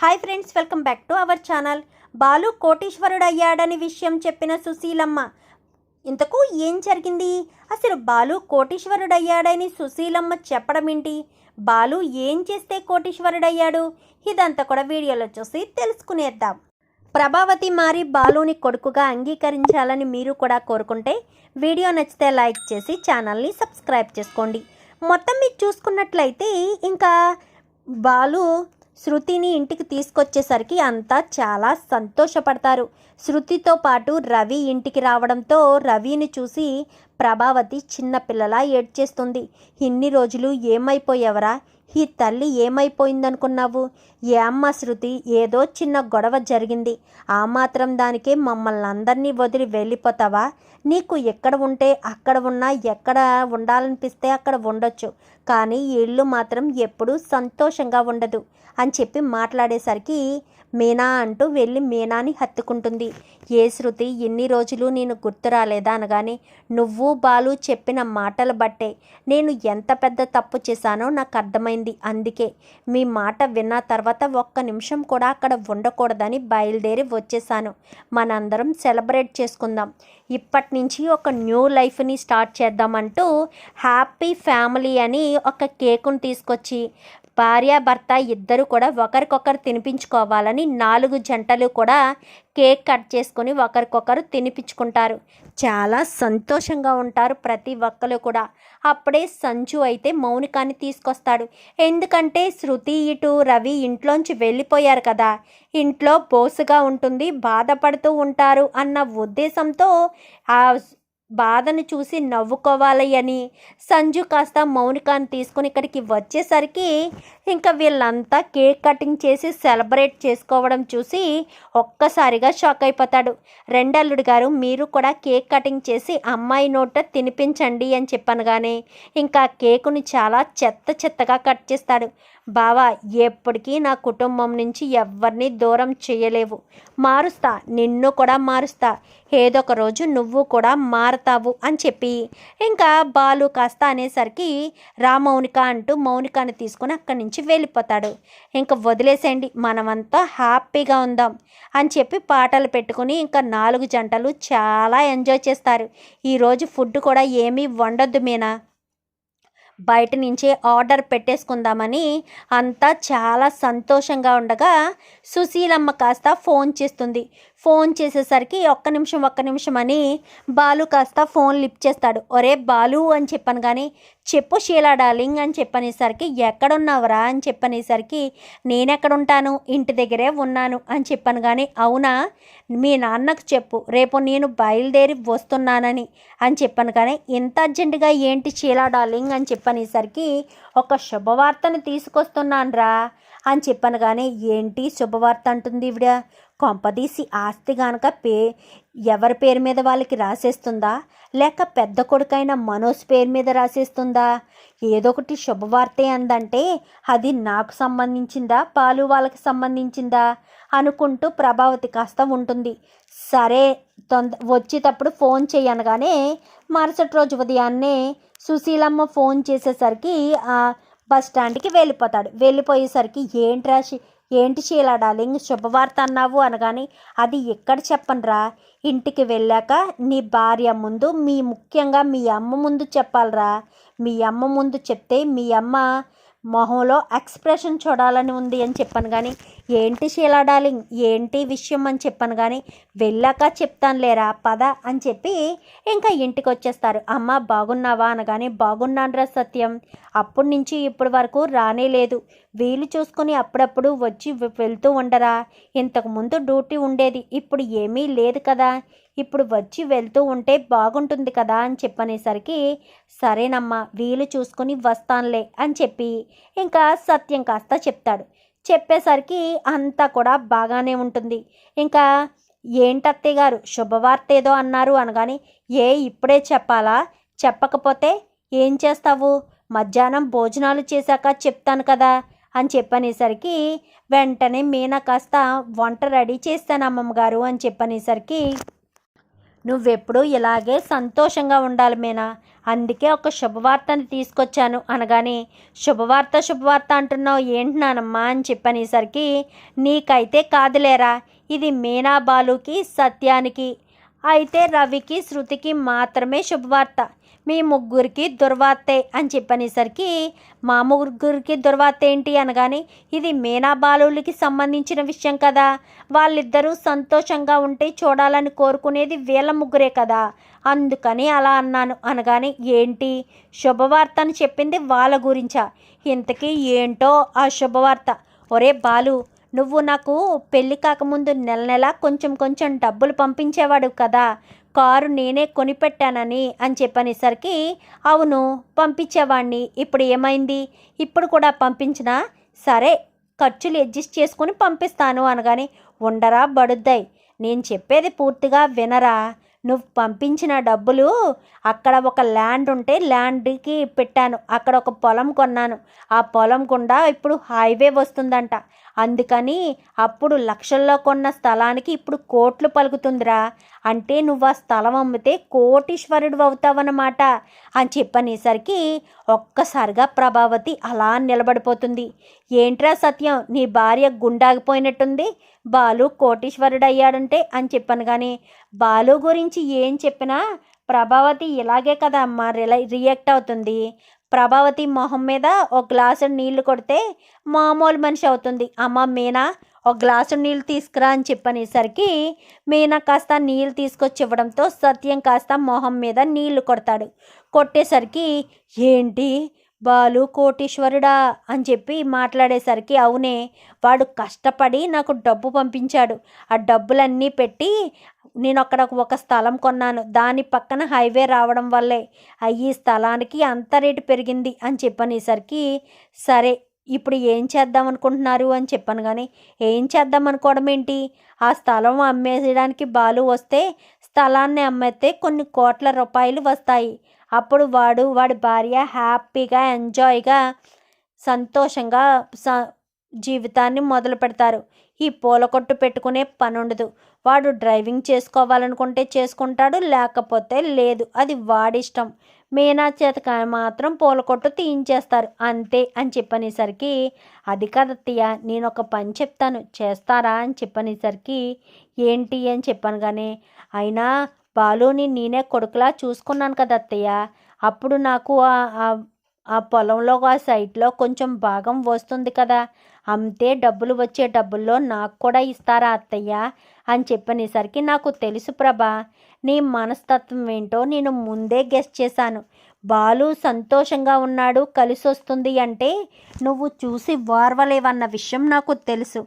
Hi friends welcome back to our channel Balu కోటీశ్వరుడు అయ్యాడని విషయం చెప్పిన సుశీలమ్మ. ఇంతకు ఏం జరిగింది? అసలు బాలు కోటీశ్వరుడు అయ్యాడని సుశీలమ్మ చెప్పడం ఏంటి? బాలు ఏం చేస్తే కోటీశ్వరుడు అయ్యాడు ఇదంతా కూడా వీడియోలో చూసి తెలుసుకునేద్దాం. ప్రభావతి మారి బాలుని కొడుకుగా అంగీకరించాలని మీరు కూడా కోరుకుంటే వీడియో నచ్చితే లైక్ చేసి ఛానల్ని సబ్స్క్రైబ్ చేసుకోండి. మొత్తం మీరు చూసుకున్నట్లయితే ఇంకా బాలు శృతిని ఇంటికి తీసుకొచ్చేసరికి అంతా చాలా సంతోషపడతారు. శృతితో పాటు రవి ఇంటికి రావడంతో రవిని చూసి ప్రభావతి చిన్నపిల్లలా ఏడ్చేస్తుంది. ఇన్ని రోజులు ఏమైపోయావరా? ఈ తల్లి ఏమైపోయిందనుకున్నావు? ఏ అమ్మ శృతి ఏదో చిన్న గొడవ జరిగింది. ఆ మాత్రం దానికే మమ్మల్ని అందరినీ వదిలి వెళ్ళిపోతావా? నీకు ఎక్కడ ఉంటే అక్కడ ఉన్నా ఎక్కడ ఉండాలనిపిస్తే అక్కడ ఉండొచ్చు. కానీ ఈ ఇల్లు మాత్రం ఎప్పుడూ సంతోషంగా ఉండదు అని చెప్పి మాట్లాడేసరికి మీనా అంటూ వెళ్ళి మీనాని హత్తుకుంటుంది. ఏ శృతి ఎన్ని రోజులు నేను గుర్తు రాలేదా అనగానే నువ్వు బాలు చెప్పిన మాటలు బట్టే నేను ఎంత పెద్ద తప్పు చేశానో నాకు అర్థమైంది అందుకే. మీ మాట విన్న తర్వాత ఒక్క నిమిషం కూడా అక్కడ ఉండకూడదని బయలుదేరి వచ్చేసాను మనందరం సెలబ్రేట్ చేసుకుందాం. ఇప్పటి నుంచి ఒక న్యూ లైఫ్ని స్టార్ట్ చేద్దామంటూ హ్యాపీ ఫ్యామిలీ అని ఒక కేకును తీసుకొచ్చి భార్యాభర్త ఇద్దరు కూడా ఒకరికొకరు తినిపించుకోవాలని నాలుగు జంటలు కూడా కేక్ కట్ చేసుకొని ఒకరికొకరు తినిపించుకుంటారు. చాలా సంతోషంగా ఉంటారు ప్రతి ఒక్కరు కూడా. అప్పుడే సంచు అయితే మౌనికాన్ని తీసుకొస్తాడు. ఎందుకంటే శృతి ఇటు రవి ఇంట్లోంచి వెళ్ళిపోయారు కదా. ఇంట్లో బోసుగా ఉంటుంది బాధపడుతూ ఉంటారు అన్న ఉద్దేశంతో ఆ బాధను చూసి నవ్వుకోవాలి అని సంజు కాస్త మౌనికాన్ని తీసుకుని ఇక్కడికి వచ్చేసరికి ఇంకా వీళ్ళంతా కేక్ కటింగ్ చేసి సెలబ్రేట్ చేసుకోవడం చూసి ఒక్కసారిగా షాక్ అయిపోతాడు. రెండల్లుడు గారు మీరు కూడా కేక్ కటింగ్ చేసి అమ్మాయి నోట తినిపించండి అని చెప్పనగానే ఇంకా కేకుని చాలా చెత్త చెత్తగా కట్ చేస్తాడు. బావా ఎప్పటికీ నా కుటుంబం నుంచి ఎవరిని దూరం చేయలేవు మారుస్తా నిన్ను కూడా మారుస్తా. ఏదో ఒక రోజు నువ్వు కూడా మారతావు అని చెప్పి. ఇంకా బాలు కాస్త అనేసరికి రా మౌనిక అంటూ మౌనికాని తీసుకొని అక్కడి నుంచి వెళ్ళిపోతాడు. ఇంకా వదిలేసేయండి మనమంతా హ్యాపీగా ఉందాం అని చెప్పి పాటలు పెట్టుకుని ఇంకా నాలుగు జంటలు చాలా ఎంజాయ్ చేస్తారు. ఈరోజు ఫుడ్ కూడా ఏమీ వండొద్దు మీనా. బయట నుంచే ఆర్డర్ పెట్టేసుకుందామని అంతా చాలా సంతోషంగా ఉండగా సుశీలమ్మ కాస్త ఫోన్ చేస్తుంది. ఫోన్ చేసేసరికి ఒక్క నిమిషం ఒక్క నిమిషం అని బాలు కాస్త ఫోన్ లిఫ్ట్ చేస్తాడు. ఒరే బాలు అని చెప్పాను కానీ చెప్పు షీలా డార్లింగ్ అని చెప్పనేసరికి ఎక్కడున్నావురా అని చెప్పనేసరికి నేనెక్కడుంటాను? ఇంటి దగ్గరే ఉన్నాను అని చెప్పాను కానీ అవునా? మీ నాన్నకు చెప్పు. రేపు నేను బయలుదేరి వస్తున్నానని అని చెప్పాను కానీ ఇంత అర్జెంటుగా ఏంటి షీలా డార్లింగ్ అని చెప్పనేసరికి ఒక శుభవార్తను తీసుకొస్తున్నాను రా అని చెప్పాను కానీ ఏంటి శుభవార్త అంటుంది ఈవిడ? కొంపదీసి ఆస్తి గనక పే ఎవరి పేరు మీద వాళ్ళకి రాసేస్తుందా? లేక పెద్ద కొడుకైన మనోజ్ పేరు మీద రాసేస్తుందా? ఏదో ఒకటి శుభవార్తే అందంటే అది నాకు సంబంధించిందా? పాలు వాళ్ళకి సంబంధించిందా? అనుకుంటూ ప్రభావతి కాస్త ఉంటుంది. సరే తొంద వచ్చేటప్పుడు ఫోన్ చేయనగానే మరుసటి రోజు ఉదయాన్నే సుశీలమ్మ ఫోన్ చేసేసరికి బస్ స్టాండ్కి వెళ్ళిపోతాడు. వెళ్ళిపోయేసరికి ఏంటి రాసి ఏంటి షీలా డార్లింగ్? శుభవార్త అన్నావు అనగాని అది ఎక్కడ చెప్పనరా? ఇంటికి వెళ్ళాక నీ భార్య ముందు మీ ముఖ్యంగా మీ అమ్మ ముందు చెప్పాలరా. మీ అమ్మ ముందు చెప్తే మీ అమ్మ మొహంలో ఎక్స్ప్రెషన్ చూడాలని ఉంది అని చెప్పాను కానీ ఏంటి షీలా డార్లింగ్? ఏంటి విషయం అని చెప్పాను కానీ వెళ్ళాక చెప్తాను లేరా పద అని చెప్పి ఇంకా ఇంటికి వచ్చేస్తారు అమ్మ బాగున్నావా అనగానే బాగున్నానురా సత్యం. అప్పటి నుంచి ఇప్పటి వరకు రానే లేదు. వీలు చూసుకొని అప్పుడప్పుడు వచ్చి వెళ్తూ ఉండరా. ఇంతకుముందు డ్యూటీ ఉండేది. ఇప్పుడు ఏమీ లేదు కదా. ఇప్పుడు వచ్చి వెళ్తూ ఉంటే బాగుంటుంది కదా అని చెప్పనేసరికి సరేనమ్మా వీలు చూసుకొని వస్తానులే అని చెప్పి ఇంకా సత్యం కాస్త చెప్తాడు. చెప్పేసరికి అంతా కూడా బాగానే ఉంటుంది. ఇంకా ఏంటత్తయ్య గారు శుభవార్త ఏదో అన్నారు అనగానే ఏ ఇప్పుడే చెప్పాలా? చెప్పకపోతే ఏం చేస్తావు? మధ్యాహ్నం భోజనాలు చేశాక చెప్తాను కదా అని చెప్పనేసరికి వెంటనే మీనా కాస్త వంట రెడీ చేస్తాను అమ్మమ్మ గారు అని చెప్పనేసరికి నువ్వెప్పుడు ఇలాగే సంతోషంగా ఉండాలి మీనా. అందుకే ఒక శుభవార్తని తీసుకొచ్చాను అనగానే శుభవార్త శుభవార్త అంటున్నావు ఏంటి నానమ్మా? అని చెప్పనేసరికి నీకైతే కాదులేరా ఇది మీనా బాలుకి సత్యానికి అయితే రవికి శృతికి మాత్రమే శుభవార్త. మీ ముగ్గురికి దుర్వార్తే అని చెప్పనేసరికి మా ముగ్గురికి దుర్వార్త ఏంటి అనగానే ఇది మీనా బాలులకి సంబంధించిన విషయం కదా. వాళ్ళిద్దరూ సంతోషంగా ఉంటే చూడాలని కోరుకునేది వీళ్ళ ముగ్గురే కదా. అందుకని అలా అన్నాను అనగానే ఏంటి? శుభవార్త అని చెప్పింది వాళ్ళ గురించా? ఇంతకీ ఏంటో ఆ శుభవార్త? ఒరే బాలు నువ్వు నాకు పెళ్ళి కాకముందు నెల నెల కొంచెం కొంచెం డబ్బులు పంపించేవాడు కదా. కారు నేనే కొనిపెట్టానని అని చెప్పనేసరికి అవును పంపించేవాణ్ణి. ఇప్పుడు ఏమైంది? ఇప్పుడు కూడా పంపించినా? సరే ఖర్చులు అడ్జస్ట్ చేసుకుని పంపిస్తాను అనగానే ఉండరా బడుద్దాయి. నేను చెప్పేది పూర్తిగా వినరా. నువ్వు పంపించిన డబ్బులు అక్కడ ఒక ల్యాండ్ ఉంటే ల్యాండ్కి పెట్టాను. అక్కడ ఒక పొలం కొన్నాను. ఆ పొలం గుండా ఇప్పుడు హైవే వస్తుందంట. అందుకని అప్పుడు లక్షల్లో కొన్న స్థలానికి ఇప్పుడు కోట్లు పలుకుతుందిరా. అంటే నువ్వు ఆ స్థలం అమ్మితే కోటీశ్వరుడు అవుతావన్నమాట అని చెప్పనేసరికి ఒక్కసారిగా ప్రభావతి అలా నిలబడిపోతుంది. ఏంట్రా సత్యం నీ భార్య గుండాగిపోయినట్టుంది? బాలు కోటీశ్వరుడు అయ్యాడంటే అని చెప్పాను కానీ బాలు గురించి ఏం చెప్పినా ప్రభావతి ఇలాగే కదా అమ్మ రిలై రియాక్ట్ అవుతుంది. ప్రభావతి మొహం మీద ఒక గ్లాసు నీళ్ళు కొడితే మామూలు మనిషి అవుతుంది. అమ్మ మీనా ఒక గ్లాసు నీళ్ళు తీసుకురా అని చెప్పనేసరికి మీనా కాస్త నీళ్ళు తీసుకొచ్చి ఇవ్వడంతో సత్యం కాస్త మొహం మీద నీళ్ళు కొడతాడు. కొట్టేసరికి ఏంటి? బాలు కోటీశ్వరుడా అని చెప్పి మాట్లాడేసరికి అవునే వాడు కష్టపడి నాకు డబ్బు పంపించాడు. ఆ డబ్బులన్నీ పెట్టి నేను అక్కడ ఒక స్థలం కొన్నాను. దాని పక్కన హైవే రావడం వల్లే. ఈ స్థలానికి అంత రేటు పెరిగింది అని చెప్పనేసరికి సరే ఇప్పుడు ఏం చేద్దాం అనుకుంటున్నారు అని చెప్పాను కానీ ఏం చేద్దాం అనుకోవడం ఏంటి? ఆ స్థలం అమ్మేయడానికి బాలు వస్తే స్థలాన్ని అమ్మేస్తే కొన్ని కోట్ల రూపాయలు వస్తాయి. అప్పుడు వాడు వాడి భార్య హ్యాపీగా ఎంజాయ్గా సంతోషంగా స జీవితాన్ని మొదలు పెడతారు. ఈ పూల కొట్టు పెట్టుకునే పని ఉండదు వాడు డ్రైవింగ్ చేసుకోవాలనుకుంటే చేసుకుంటాడు లేకపోతే లేదు. అది వాడిష్టం. మీనా చేత మాత్రం పూల కొట్టు తీయించేస్తారు. అంతే అని చెప్పనేసరికి అది కదత్తయ్య నేను ఒక పని చెప్తాను. చేస్తారా అని చెప్పనేసరికి ఏంటి అని చెప్పాను కానీ అయినా బాలుని నేనే కొడుకులా చూసుకున్నాను కదా అత్తయ్య. అప్పుడు నాకు ఆ పొలంలో ఆ సైట్లో కొంచెం భాగం వస్తుంది కదా. అమ్మితే డబ్బులు వచ్చే డబ్బుల్లో నాకు కూడా ఇస్తారా అత్తయ్య? అని చెప్పనేసరికి నాకు తెలుసు ప్రభా. నీ మనస్తత్వం ఏంటో నేను ముందే గెస్ట్ చేశాను. బాలు సంతోషంగా ఉన్నాడు కలిసి వస్తుంది అంటే నువ్వు చూసి వార్వలేవన్న విషయం నాకు తెలుసు.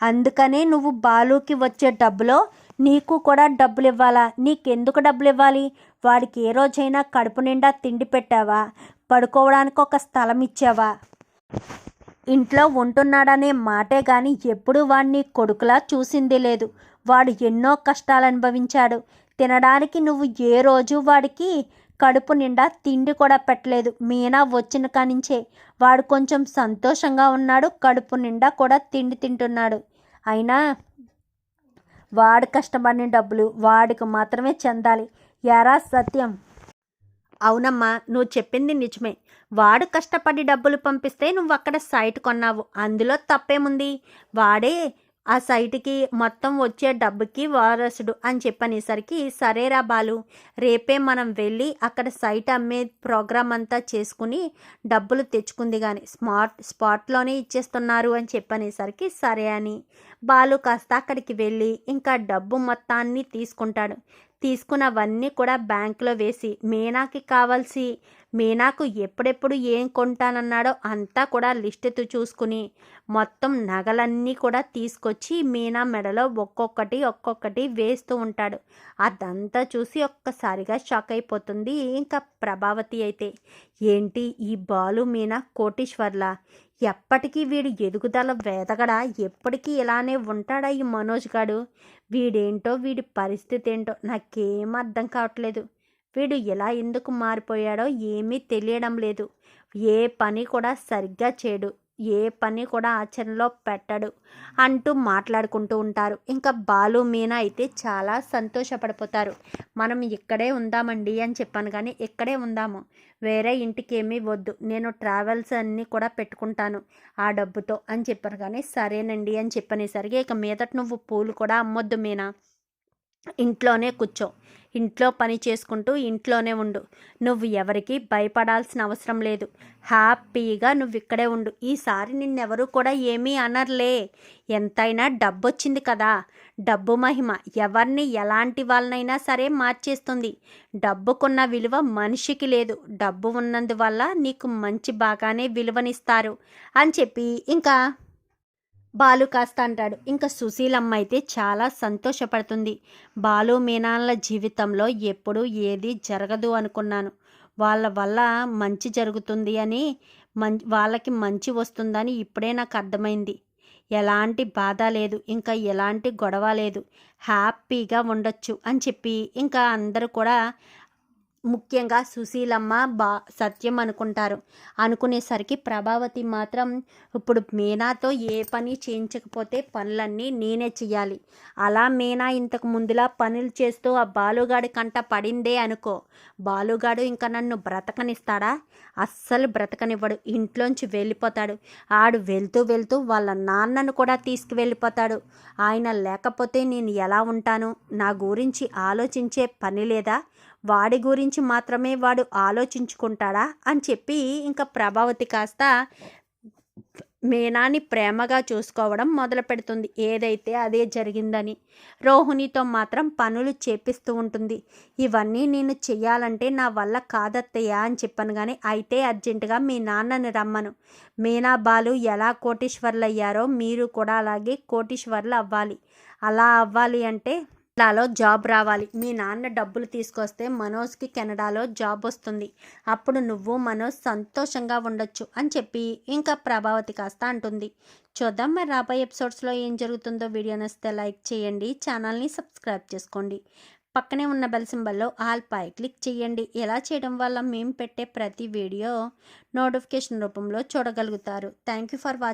అందుకనే నువ్వు బాలుకి వచ్చే డబ్బులో నీకు కూడా డబ్బులు ఇవ్వాలా నీకెందుకు డబ్బులు ఇవ్వాలి వాడికి ఏ రోజైనా కడుపు నిండా తిండి పెట్టావా? పడుకోవడానికి ఒక స్థలం ఇచ్చావా ఇంట్లో ఉంటున్నాడనే మాటే కానీ ఎప్పుడు వాడిని కొడుకులా చూసింది లేదు. వాడు ఎన్నో కష్టాలు అనుభవించాడు తినడానికి నువ్వు ఏ రోజు వాడికి కడుపు నిండా తిండి కూడా పెట్టలేదు. మీనా వచ్చిన కానించే. వాడు కొంచెం సంతోషంగా ఉన్నాడు. కడుపు నిండా కూడా తిండి తింటున్నాడు. అయినా వాడు కష్టపడిన డబ్బులు వాడికి మాత్రమే చెందాలి. యారా సత్యం. అవునమ్మా నువ్వు చెప్పింది నిజమే. వాడు కష్టపడి డబ్బులు పంపిస్తే నువ్వు అక్కడ సైట్ కొన్నావు. అందులో తప్పేముంది? వాడే ఆ సైట్కి మొత్తం వచ్చే డబ్బుకి వారసుడు అని చెప్పనేసరికి సరేరా బాలు రేపే మనం వెళ్ళి అక్కడ సైట్ అమ్మే ప్రోగ్రామ్ అంతా చేసుకుని డబ్బులు తెచ్చుకుంది కానీ స్మార్ట్ స్పాట్లోనే ఇచ్చేస్తున్నారు అని చెప్పనేసరికి సరే అని. బాలు కాస్త అక్కడికి వెళ్ళి ఇంకా డబ్బు మొత్తాన్ని తీసుకుంటాడు. తీసుకున్నవన్నీ కూడా బ్యాంకులో వేసి మీనాకి కావాల్సి మీనాకు ఎప్పుడెప్పుడు ఏం కొంటానన్నాడో అంతా కూడా లిస్టు చూసుకుని మొత్తం నగలన్నీ కూడా తీసుకొచ్చి మీనా మెడలో ఒక్కొక్కటి ఒక్కొక్కటి వేస్తూ ఉంటాడు. అదంతా చూసి ఒక్కసారిగా షాక్ అయిపోతుంది ఇంకా ప్రభావతి అయితే. ఏంటి ఈ బాలు మీనా కోటీశ్వర్లా? ఎప్పటికీ వీడు ఎదుగుదల వేదగడా? ఎప్పటికీ ఇలానే ఉంటాడా ఈ మనోజ్ గాడు? వీడేంటో వీడి పరిస్థితి ఏంటో నాకేం అర్థం కావట్లేదు. వీడు ఎలా ఎందుకు మారిపోయాడో ఏమీ తెలియడం లేదు. ఏ పని కూడా సరిగ్గా చేయడు. ఏ పని కూడా ఆచరణలో పెట్టడు అంటూ మాట్లాడుకుంటూ ఉంటారు. ఇంకా బాలు మీనా అయితే చాలా సంతోషపడిపోతారు. మనం ఇక్కడే ఉందామండి అని చెప్పాను కానీ ఇక్కడే ఉందాము. వేరే ఇంటికి ఏమీ వద్దు. నేను ట్రావెల్స్ అన్నీ కూడా పెట్టుకుంటాను ఆ డబ్బుతో అని చెప్పాను కానీ సరేనండి అని చెప్పనేసరికి ఇక మీదట నువ్వు పూలు కూడా అమ్మొద్దు మీనా. ఇంట్లోనే కూర్చో. ఇంట్లో పని చేసుకుంటూ ఇంట్లోనే ఉండు. నువ్వు ఎవరికి భయపడాల్సిన అవసరం లేదు. హ్యాపీగా నువ్వు ఇక్కడే ఉండు. ఈసారి నిన్నెవరూ కూడా ఏమీ అనర్లే. ఎంతైనా డబ్బు వచ్చింది కదా. డబ్బు మహిమ ఎవరిని ఎలాంటి వాళ్ళనైనా సరే మార్చేస్తుంది. డబ్బుకున్న విలువ మనిషికి లేదు. డబ్బు ఉన్నందువల్ల నీకు మంచి బాగానే విలువనిస్తారు. అని చెప్పి ఇంకా బాలు కాస్త అంటాడు. ఇంకా సుశీలమ్మ అయితే చాలా సంతోషపడుతుంది. బాలు మీనాల జీవితంలో ఎప్పుడూ ఏది జరగదు అనుకున్నాను. వాళ్ళ వల్ల మంచి జరుగుతుంది అని మం వాళ్ళకి మంచి వస్తుందని ఇప్పుడే నాకు అర్థమైంది. ఎలాంటి బాధ లేదు. ఇంకా ఎలాంటి గొడవ లేదు. హ్యాపీగా ఉండొచ్చు అని చెప్పి ఇంకా అందరూ కూడా ముఖ్యంగా సుశీలమ్మ బా సత్యం అనుకుంటారు. అనుకునేసరికి ప్రభావతి మాత్రం ఇప్పుడు మీనాతో ఏ పని చేయించకపోతే పనులన్నీ నేనే చెయ్యాలి. అలా మీనా ఇంతకు ముందులా పనులు చేస్తూ ఆ బాలుగాడి కంట పడిందే అనుకో. బాలుగాడు ఇంకా నన్ను బ్రతకనిస్తాడా? అస్సలు బ్రతకనివ్వడు. ఇంట్లోంచి వెళ్ళిపోతాడు. ఆడు వెళ్తూ వెళ్తూ వాళ్ళ నాన్నను కూడా తీసుకువెళ్ళిపోతాడు. ఆయన లేకపోతే నేను ఎలా ఉంటాను? నా గురించి ఆలోచించే పని లేదా? వాడి గురించి మాత్రమే వాడు ఆలోచించుకుంటాడా అని చెప్పి ఇంకా ప్రభావతి కాస్త మీనాని ప్రేమగా చూసుకోవడం మొదలు పెడుతుంది. ఏదైతే అదే జరిగిందని. రోహిణితో మాత్రం పనులు చేపిస్తూ ఉంటుంది. ఇవన్నీ నేను చెయ్యాలంటే నా వల్ల కాదత్తయ్య అని చెప్పాను కానీ అయితే అర్జెంటుగా మీ నాన్నని రమ్మను. మీనా బాలు ఎలా కోటీశ్వర్లు అయ్యారో మీరు కూడా అలాగే కోటీశ్వర్లు అవ్వాలి. అలా అవ్వాలి అంటే కెనడాలో జాబ్ రావాలి. మీ నాన్న డబ్బులు తీసుకొస్తే మనోజ్కి కెనడాలో జాబ్ వస్తుంది. అప్పుడు నువ్వు మనోజ్ సంతోషంగా ఉండొచ్చు అని చెప్పి ఇంకా ప్రభావతి కాస్త అంటుంది. చూద్దాం మరి రాబోయే ఎపిసోడ్స్లో ఏం జరుగుతుందో వీడియో నచ్చితే లైక్ చేయండి ఛానల్ని సబ్స్క్రైబ్ చేసుకోండి. పక్కనే ఉన్న బెల్ సింబల్లో ఆల్ పై క్లిక్ చేయండి. ఇలా చేయడం వల్ల మేము పెట్టే ప్రతి వీడియో నోటిఫికేషన్ రూపంలో చూడగలుగుతారు. Thank you for watching